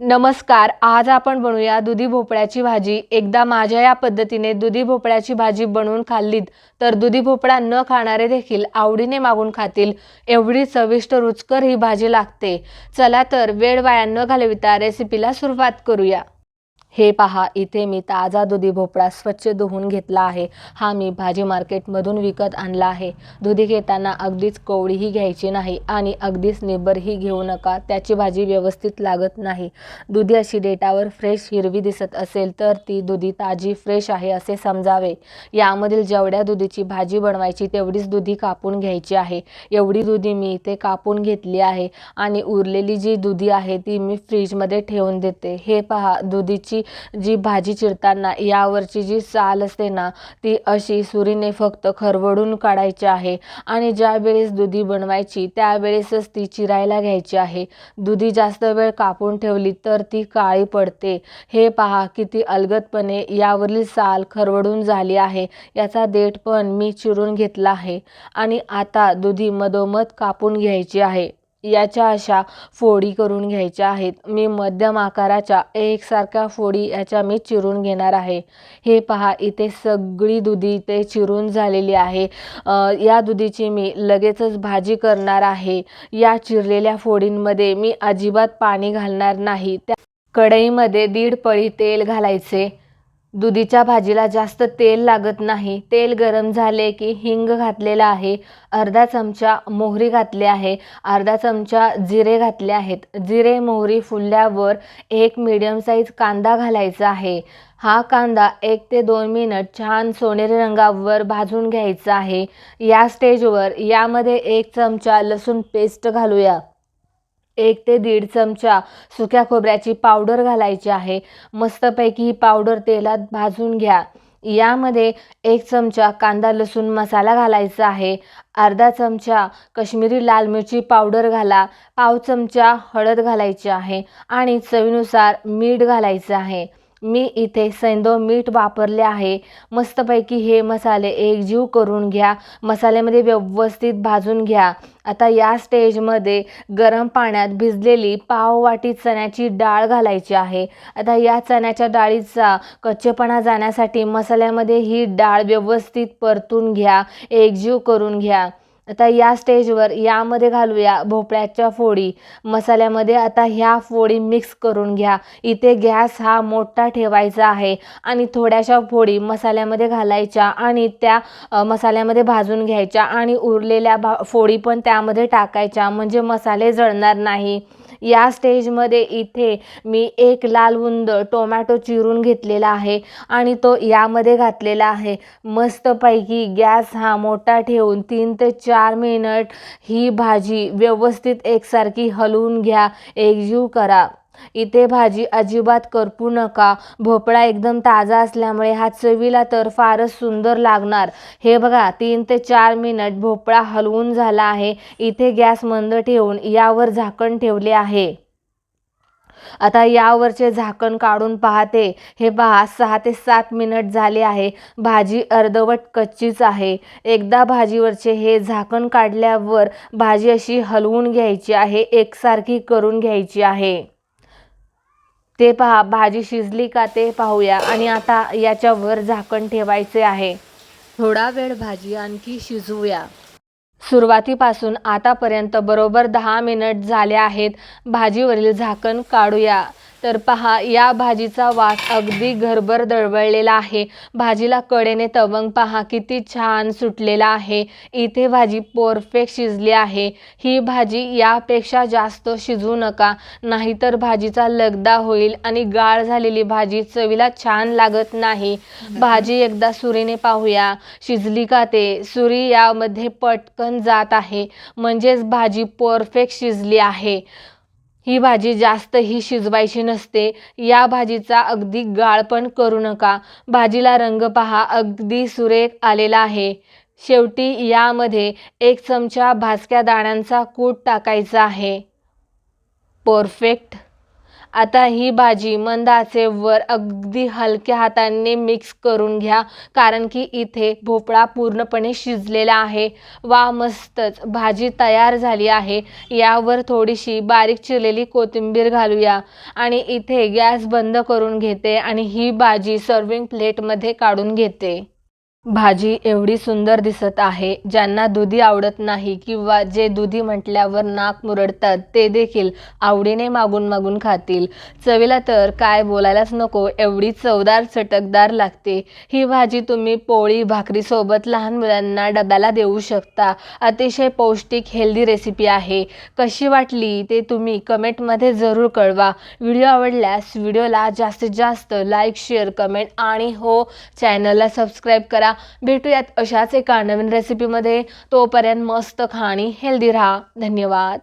नमस्कार आज आपण बनवूया दुधी भोपळ्याची भाजी. एकदा माझ्या या पद्धतीने दुधी भोपळ्याची भाजी बनवून खाल्लीत तर दुधी भोपळा न खाणारे देखील आवडीने मागून खातील. एवढी चविष्ट रुचकर ही भाजी लागते. चला तर वेळ वाया न घालविता रेसिपीला सुरुवात करूया. हे पहा इथे मी ताजा दुधी भोपळा स्वच्छ धुवून घेतला आहे. हा मी भाजी मार्केटमधून विकत आणला आहे. दुधी घेताना अगदीच कोवळीही घ्यायची नाही आणि अगदीच निब्बरही घेऊ नका त्याची भाजी व्यवस्थित लागत नाही. दुधी अशी डेटावर फ्रेश हिरवी दिसत असेल तर ती दुधी ताजी फ्रेश आहे असे समजावे. यामधील जेवढ्या दुधीची भाजी बनवायची तेवढीच दुधी कापून घ्यायची आहे. एवढी दुधी मी इथे कापून घेतली आहे आणि उरलेली जी दुधी आहे ती मी फ्रीजमध्ये ठेवून देते. हे पहा दुधीची जी भाजी चिरताना यावरची जी साल असते ना ती अशी सुरीने फक्त खरवडून काढायची आहे आणि ज्या वेळेस दुधी बनवायची त्यावेळेसच ती चिरायला घ्यायची आहे. दुधी जास्त वेळ कापून ठेवली तर ती काळी पडते. हे पहा किती अलगदपणे यावरील साल खरवडून झाली आहे याचा देठ पण मी चिरून घेतला आहे आणि आता दुधी मधोमध कापून घ्यायची आहे. याच्या अशा फोडी करून घ्यायच्या आहेत. मी मध्यम आकाराच्या एकसारख्या फोडी याच्या मी चिरून घेणार आहे. हे पहा इथे सगळी दुधी इथे चिरून झालेली आहे. या दुधीची मी लगेचच भाजी करणार आहे. या चिरलेल्या फोडींमध्ये मी अजिबात पाणी घालणार नाही. त्या कढईमध्ये दीड पळी तेल घालायचे. दुधीच्या भाजीला जास्त तेल लागत नाही. तेल गरम झाले की हिंग घातलेला आहे. अर्धा चमचा मोहरी घातली आहे. अर्धा चमचा जिरे घातले आहेत. जिरे मोहरी फुलल्यावर एक मीडियम साईज कांदा घालायचा आहे. हा कांदा एक ते दोन मिनट छान सोनेरी रंगावर भाजून घ्यायचा आहे. या स्टेजवर यामध्ये एक चमचा लसूण पेस्ट घालूया. एक ते दीड चमचा सुक्या खोबऱ्याची पावडर घालायची आहे. मस्तपैकी ही पावडर तेलात भाजून घ्या. यामध्ये एक चमचा कांदा लसूण मसाला घालायचा आहे. अर्धा चमचा कश्मीरी लाल मिरची पावडर घाला. पाव चमचा हळद घालायची आहे आणि चवीनुसार मीठ घालायचं आहे. मी इथे सैंदव मीठ वापरले आहे. मस्तपैकी हे मसाले एकजीव करून घ्या. मसाल्यामध्ये व्यवस्थित भाजून घ्या. आता या स्टेजमध्ये गरम पाण्यात भिजलेली पाववाटी चण्याची डाळ घालायची आहे. आता या चण्याच्या डाळीचा कच्चेपणा जाण्यासाठी मसाल्यामध्ये ही डाळ व्यवस्थित परतून घ्या. एकजीव करून घ्या. आता या स्टेजवर यामध्ये घालूया भोपळ्याच्या फोडी. मसाल्यामध्ये आता ह्या फोडी मिक्स करून घ्या. इथे गॅस हा मोठा ठेवायचा आहे आणि थोड्याशा फोडी मसाल्यामध्ये घालायच्या आणि त्या मसाल्यामध्ये भाजून घ्यायच्या आणि उरलेल्या भा फोडी पण त्यामध्ये टाकायच्या. म्हणजे मसाले जळणार नाही. या स्टेजमध्ये इथे मी एक लाल उंद टोमॅटो चिरून घेतलेला आहे आणि तो यामध्ये घातलेला आहे. मस्तपैकी गॅस हा मोठा ठेवून तीन ते चार मिनिट ही भाजी व्यवस्थित एकसारखी हलवून घ्या. एकजीव करा. इथे भाजी अजिबात करपू नका. भोपळा एकदम ताजा असल्यामुळे हा चवीला तर फारच सुंदर लागणार. हे बघा तीन ते चार मिनिट भोपळा हलवून झाला आहे. इथे गॅस मंद ठेवून यावर झाकण ठेवले आहे. आता यावरचे झाकण काढून पाहते. हे पहा सहा ते सात मिनिट झाले आहे. भाजी अर्धवट कच्चीच आहे. एकदा भाजीवरचे हे झाकण काढल्यावर भाजी अशी हलवून घ्यायची आहे एकसारखी करून घ्यायची आहे. ते पहा भाजी शिजली का ते पाहूया. आणि आता याच्यावर झाकण ठेवायचे आहे. थोडा वेळ भाजी आणखी शिजवूया. सुरुवातीपासून आतापर्यंत बरोबर दहा मिनिट झाले आहेत. भाजीवरील झाकण काढूया. तर पहा या भाजीचा वास अगदी घरभर दळवळलेला आहे. भाजीला कडेने तवंग पहा किती छान सुटलेला आहे. इथे भाजी परफेक्ट शिजली आहे. ही भाजी यापेक्षा जास्त शिजवू नका नाहीतर भाजीचा लगदा होईल आणि गाळ झालेली भाजी चवीला छान लागत नाही. भाजी एकदा सुरीने पाहूया. शिजली का ते? सुरी यामध्ये पटकन जात आहे. म्हणजेच भाजी परफेक्ट शिजली आहे. ही भाजी जास्त ही शिजवायची नसते. या भाजीचा अगदी गाळ पण करू नका. भाजीला रंग पहा अगदी सुरेख आलेला आहे. शेवटी यामध्ये एक चमचा भाजक्या दाण्यांचा कूट टाकायचा आहे. परफेक्ट! आता ही भाजी मंद आचेवर अगदी हलक्या हाताने मिक्स करून घ्या कारण की इथे भोपळा पूर्णपणे शिजलेला आहे. वा मस्तच! भाजी तयार झाली आहे. यावर थोडीशी बारीक चिरलेली कोथिंबीर घालूया आणि इथे गॅस बंद करून घेते आणि ही भाजी सर्विंग प्लेटमध्ये काढून घेते. भाजी एवढी सुंदर दिसत आहे ज्यांना दुधी आवडत नाही किंवा जे दुधी म्हटल्यावर नाक मुरडतात ते देखील आवडीने मागून मागून खातील. चवीला तर काय बोलायलाच नको एवढी चवदार चटकदार लागते. ही भाजी तुम्ही पोळी भाकरीसोबत लहान मुलांना डब्याला देऊ शकता. अतिशय पौष्टिक हेल्दी रेसिपी आहे. कशी वाटली ते तुम्ही कमेंटमध्ये जरूर कळवा. व्हिडिओ आवडल्यास व्हिडिओला जास्तीत जास्त लाईक शेअर कमेंट आणि हो चॅनलला सबस्क्राईब करा. भेटूयात अशाच एका नवीन रेसिपीमध्ये तोपर्यंत मस्त खा आणि हेल्दी राहा. धन्यवाद.